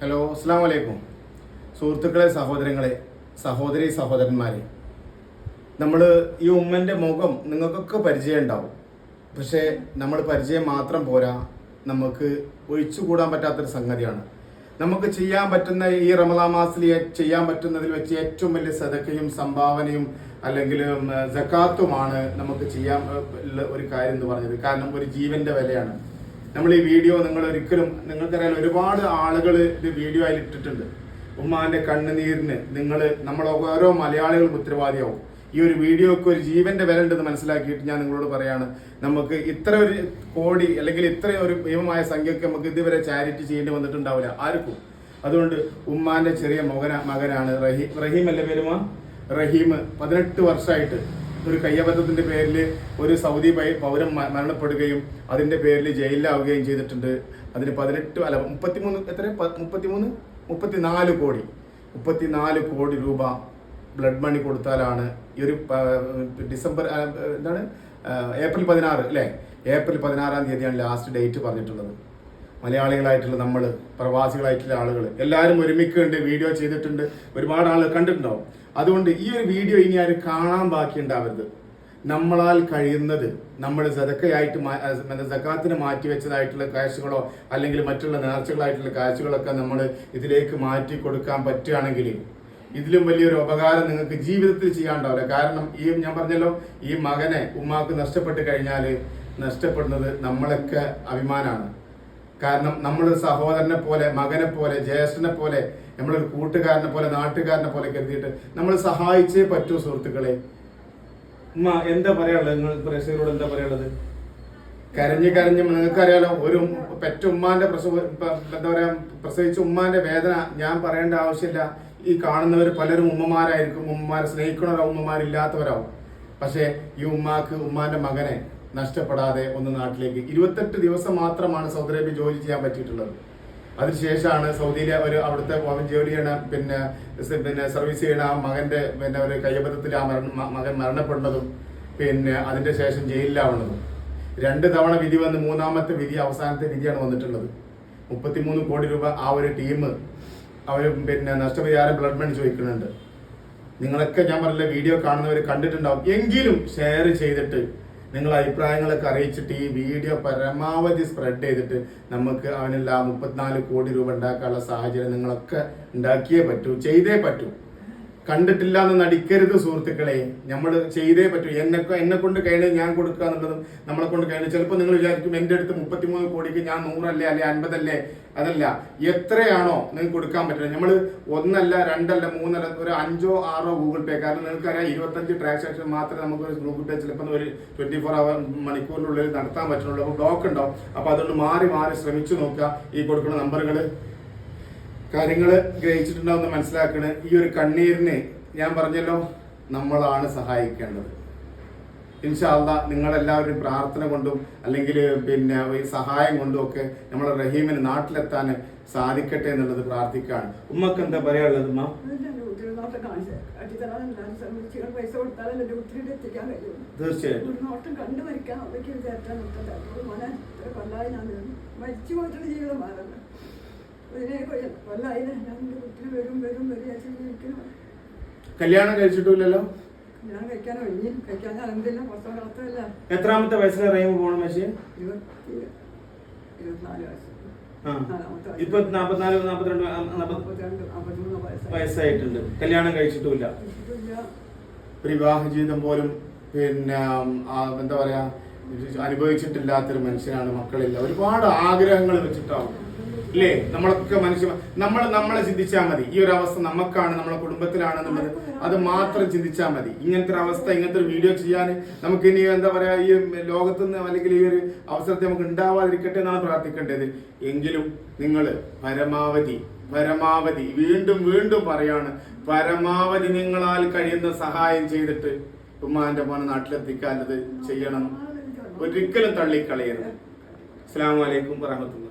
Hello അസ്സാം വലൈക്കും സുഹൃത്തുക്കളെ സഹോദരങ്ങളെ സഹോദരി സഹോദരന്മാരെ. നമ്മൾ ഈ ഉമ്മന്റെ മുഖം നിങ്ങൾക്കൊക്കെ പരിചയം ഉണ്ടാവും പക്ഷേ നമ്മൾ പരിചയം മാത്രം പോരാ നമുക്ക് ഒഴിച്ചുകൂടാൻ പറ്റാത്തൊരു സംഗതിയാണ്. നമുക്ക് ചെയ്യാൻ പറ്റുന്ന ഈ റമദാ മാസത്തിൽ ചെയ്യാൻ പറ്റുന്നതിൽ വെച്ച് ഏറ്റവും വലിയ സദക്കയും സംഭാവനയും അല്ലെങ്കിൽ ജക്കാത്തുമാണ് നമുക്ക് ചെയ്യാൻ ഒരു കാര്യം എന്ന് പറഞ്ഞത്. കാരണം ഒരു ജീവന്റെ വിലയാണ്. നമ്മൾ ഈ വീഡിയോ നിങ്ങൾ ഒരിക്കലും നിങ്ങൾക്കറിയാൻ ഒരുപാട് ആളുകൾ ഇത് വീഡിയോ ആയി ഇട്ടിട്ടുണ്ട്. ഉമ്മാന്റെ കണ്ണുനീരിന് നിങ്ങൾ നമ്മൾ ഓരോ മലയാളികളും ഉത്തരവാദിയാവും. ഈ ഒരു വീഡിയോക്ക് ഒരു ജീവന്റെ വില ഉണ്ടെന്ന് മനസ്സിലാക്കിയിട്ട് ഞാൻ നിങ്ങളോട് പറയാണ്. നമുക്ക് ഇത്ര ഒരു കോടി അല്ലെങ്കിൽ ഇത്ര ഒരു ഭീമമായ സംഖ്യക്ക് നമുക്ക് ഇതുവരെ ചാരിറ്റി ചെയ്യേണ്ടി വന്നിട്ടുണ്ടാവില്ല. ആർക്കും. അതുകൊണ്ട് ഉമ്മാന്റെ ചെറിയ മകന മകനാണ് റഹീം റഹീം അല്ലേ പേരുമാ റഹീം പതിനെട്ട് വർഷമായിട്ട് ഒരു കയ്യബദ്ധത്തിന്റെ പേരിൽ ഒരു സൗദി പൗരം പൗരൻ മരണപ്പെടുകയും അതിന്റെ പേരിൽ ജയിലിലാവുകയും ചെയ്തിട്ടുണ്ട്. അതിന് പതിനെട്ട് അല്ല മുപ്പത്തിമൂന്ന് എത്ര മുപ്പത്തിമൂന്ന്? മുപ്പത്തിനാല് കോടി. മുപ്പത്തിനാല് കോടി രൂപ ബ്ലഡ് മണി കൊടുത്താലാണ് ഈ ഒരു ഡിസംബർ എന്താണ്? ഏപ്രിൽ പതിനാറ് അല്ലേ? ഏപ്രിൽ പതിനാറാം തീയതിയാണ് ലാസ്റ്റ് ഡേറ്റ് പറഞ്ഞിട്ടുള്ളത്. മലയാളികളായിട്ടുള്ള നമ്മൾ പ്രവാസികളായിട്ടുള്ള ആളുകൾ എല്ലാവരും ഒരുമിക്കുന്നുണ്ട് വീഡിയോ ചെയ്തിട്ടുണ്ട് ഒരുപാട് ആളുകൾ കണ്ടിട്ടുണ്ടാവും. അതുകൊണ്ട് ഈ ഒരു വീഡിയോ ഇനി ആരും കാണാൻ ബാക്കിയുണ്ടാവരുത് നമ്മളാൽ കഴിയുന്നത് നമ്മൾ സദക്കയായിട്ട് സക്കാത്തിന് മാറ്റി വെച്ചതായിട്ടുള്ള കാശുകളോ അല്ലെങ്കിൽ മറ്റുള്ള നേർച്ചകളായിട്ടുള്ള കാഴ്ചകളൊക്കെ നമ്മൾ ഇതിലേക്ക് മാറ്റി കൊടുക്കാൻ പറ്റുകയാണെങ്കിൽ ഇതിലും വലിയൊരു ഉപകാരം നിങ്ങൾക്ക് ജീവിതത്തിൽ ചെയ്യാണ്ടാവില്ല കാരണം ഈ ഞാൻ പറഞ്ഞല്ലോ ഈ മകനെ ഉമ്മാക്ക് നഷ്ടപ്പെട്ട് കഴിഞ്ഞാൽ നഷ്ടപ്പെടുന്നത് നമ്മളൊക്കെ അഭിമാനമാണ്. കാരണം നമ്മളൊരു സഹോദരനെ പോലെ മകനെ പോലെ ജ്യേഷ്ഠനെ പോലെ നമ്മളൊരു കൂട്ടുകാരനെ പോലെ നാട്ടുകാരനെ പോലെ കരുതിയിട്ട് നമ്മൾ സഹായിച്ചേ പറ്റൂ സുഹൃത്തുക്കളെ. ഉമ്മ എന്താ പറയാനുള്ളത്? നിങ്ങൾ പ്രേക്ഷകരോട് എന്താ പറയാനുള്ളത്? കരഞ്ഞ് കരഞ്ഞ് നിങ്ങൾക്കറിയാലോ ഒരു പെറ്റ ഉമ്മാന്റെ പ്രസവ എന്താ പറയാ പ്രസവിച്ച ഉമ്മാന്റെ വേദന ഞാൻ പറയേണ്ട ആവശ്യമില്ല. ഈ കാണുന്നവർ പലരും ഉമ്മമാരായിരിക്കും. ഉമ്മമാരെ സ്നേഹിക്കുന്നവരാവും ഉമ്മമാരില്ലാത്തവരാവും. പക്ഷേ ഈ ഉമ്മാക്ക് ഉമ്മാന്റെ മകനെ നഷ്ടപ്പെടാതെ ഒന്ന് നാട്ടിലേക്ക്. ഇരുപത്തെട്ട് ദിവസം മാത്രമാണ് സൗദി അറേബ്യ ജോലി ചെയ്യാൻ പറ്റിയിട്ടുള്ളത്. അതിനുശേഷമാണ് സൗദിയിലെ ഒരു അവിടുത്തെ ജോലി ചെയ്യണ പിന്നെ പിന്നെ സർവീസ് ചെയ്യണ മകന്റെ പിന്നെ ഒരു കയ്യബദ്ധത്തിൽ ആ മരണ മകൻ മരണപ്പെടുന്നതും പിന്നെ അതിന്റെ ശേഷം ജയിലിലാവുന്നതും. രണ്ട് തവണ വിധി വന്ന് മൂന്നാമത്തെ വിധി അവസാനത്തെ വിധിയാണ് വന്നിട്ടുള്ളത്. മുപ്പത്തിമൂന്ന് കോടി രൂപ ആ ഒരു ടീം അവർ പിന്നെ നഷ്ടപരിഹാരം ബ്ലഡ് മണി ചോദിക്കുന്നുണ്ട്. നിങ്ങളൊക്കെ ഞാൻ പറഞ്ഞ വീഡിയോ കാണുന്നവർ കണ്ടിട്ടുണ്ടാവും. എങ്കിലും ഷെയർ ചെയ്തിട്ട് നിങ്ങൾ അഭിപ്രായങ്ങളൊക്കെ അറിയിച്ചിട്ട് ഈ വീഡിയോ പരമാവധി സ്പ്രെഡ് ചെയ്തിട്ട് നമുക്ക് അവനെല്ലാം മുപ്പത്തിനാല് കോടി രൂപ ഉണ്ടാക്കാനുള്ള സാഹചര്യം നിങ്ങളൊക്കെ ഉണ്ടാക്കിയേ പറ്റൂ ചെയ്തേ പറ്റൂ. കണ്ടിട്ടില്ല എന്ന് നടിക്കരുത് സുഹൃത്തുക്കളെ. നമ്മൾ ചെയ്തേ പറ്റൂ. എന്നെ എന്നെ കൊണ്ട് കഴിഞ്ഞ് ഞാൻ കൊടുക്കുക എന്നുള്ളതും നമ്മളെ കൊണ്ട് കഴിഞ്ഞ്. ചിലപ്പോൾ നിങ്ങൾ വിചാരിക്കും എന്റെ അടുത്ത് മുപ്പത്തിമൂന്ന് കോടിക്ക് ഞാൻ നൂറല്ലേ അല്ലെ അൻപതല്ലേ? അതല്ല. എത്രയാണോ നിങ്ങൾക്ക് കൊടുക്കാൻ പറ്റുന്നത്. നമ്മൾ ഒന്നല്ല രണ്ടല്ല മൂന്നല്ല ഒരു അഞ്ചോ ആറോ ഗൂഗിൾ പേ. കാരണം നിങ്ങൾക്കറിയാം ഇരുപത്തഞ്ച് ട്രാൻസാക്ഷൻ മാത്രമേ നമുക്ക് ഒരു ഗൂഗിൾ പേ ചിലപ്പോൾ ഒരു ട്വന്റി ഫോർ അവർ മണിക്കൂറിനുള്ളിൽ നടത്താൻ പറ്റുള്ളൂ അപ്പോൾ ബ്ലോക്ക് ഉണ്ടാവും. അപ്പോൾ അതുകൊണ്ട് മാറി മാറി ശ്രമിച്ചു നോക്കുക. ഈ കൊടുക്കുന്ന നമ്പറുകൾ കാര്യങ്ങൾ ഗ്രഹിച്ചിട്ടുണ്ടാവുന്ന മനസ്സിലാക്കണ്. ഈ ഒരു കണ്ണീരിനെ ഞാൻ പറഞ്ഞല്ലോ നമ്മളാണ് സഹായിക്കേണ്ടത്. ഇൻഷാല്ല നിങ്ങളെല്ലാവരും പ്രാർത്ഥന കൊണ്ടും അല്ലെങ്കിൽ പിന്നെ ഈ സഹായം കൊണ്ടും ഒക്കെ നമ്മളെ റഹീമിന് നാട്ടിലെത്താൻ സാധിക്കട്ടെ എന്നുള്ളത് പ്രാർത്ഥിക്കുകയാണ്. ഉമ്മക്ക് എന്താ പറയാനുള്ളത് ഉമ്മ? തീർച്ചയായിട്ടും വിചാരിച്ചാൽ. മരിച്ചു പോയിട്ടുള്ള ജീവിതം കല്യാണം കഴിച്ചിട്ടില്ലല്ലോ എത്രാമത്തെ വയസ്സിലെ റഹീം പോണം പക്ഷേ. ഇപ്പൊ നാപ്പത്തിനാല് നാപ്പത്തിരണ്ട് വയസ്സായിട്ടുണ്ട്. കല്യാണം കഴിച്ചിട്ടുമില്ല. വിവാഹ ജീവിതം പോലും പിന്നെ എന്താ പറയാ അനുഭവിച്ചിട്ടില്ലാത്തൊരു മനുഷ്യനാണ് മക്കളില്ല. ഒരുപാട് ആഗ്രഹങ്ങൾ വെച്ചിട്ടാവും. ഇല്ലേ നമ്മളൊക്കെ മനുഷ്യ നമ്മൾ നമ്മളെ ചിന്തിച്ചാൽ മതി. ഈ ഒരു അവസ്ഥ നമുക്കാണ് നമ്മളെ കുടുംബത്തിലാണെന്നുള്ളത്. അത് മാത്രം ചിന്തിച്ചാൽ മതി. ഇങ്ങനത്തെ ഒരു അവസ്ഥ ഇങ്ങനത്തെ ഒരു വീഡിയോ ചെയ്യാൻ നമുക്ക് ഇനി എന്താ പറയാ ഈ ലോകത്ത് നിന്ന് അല്ലെങ്കിൽ ഈ ഒരു അവസരത്തെ നമുക്ക് ഉണ്ടാവാതിരിക്കട്ടെ എന്നാണ് പ്രാർത്ഥിക്കേണ്ടത്. എങ്കിലും നിങ്ങൾ പരമാവധി പരമാവധി വീണ്ടും വീണ്ടും പറയാണ് പരമാവധി നിങ്ങളാൽ കഴിയുന്ന സഹായം ചെയ്തിട്ട് ഉമ്മാന്റെ മോനെ നാട്ടിലെത്തിക്കാനത് ചെയ്യണം. ഒരിക്കലും തള്ളിക്കളയരുത്. അസ്സാം വലൈക്കും വറഹമത്തുള്ള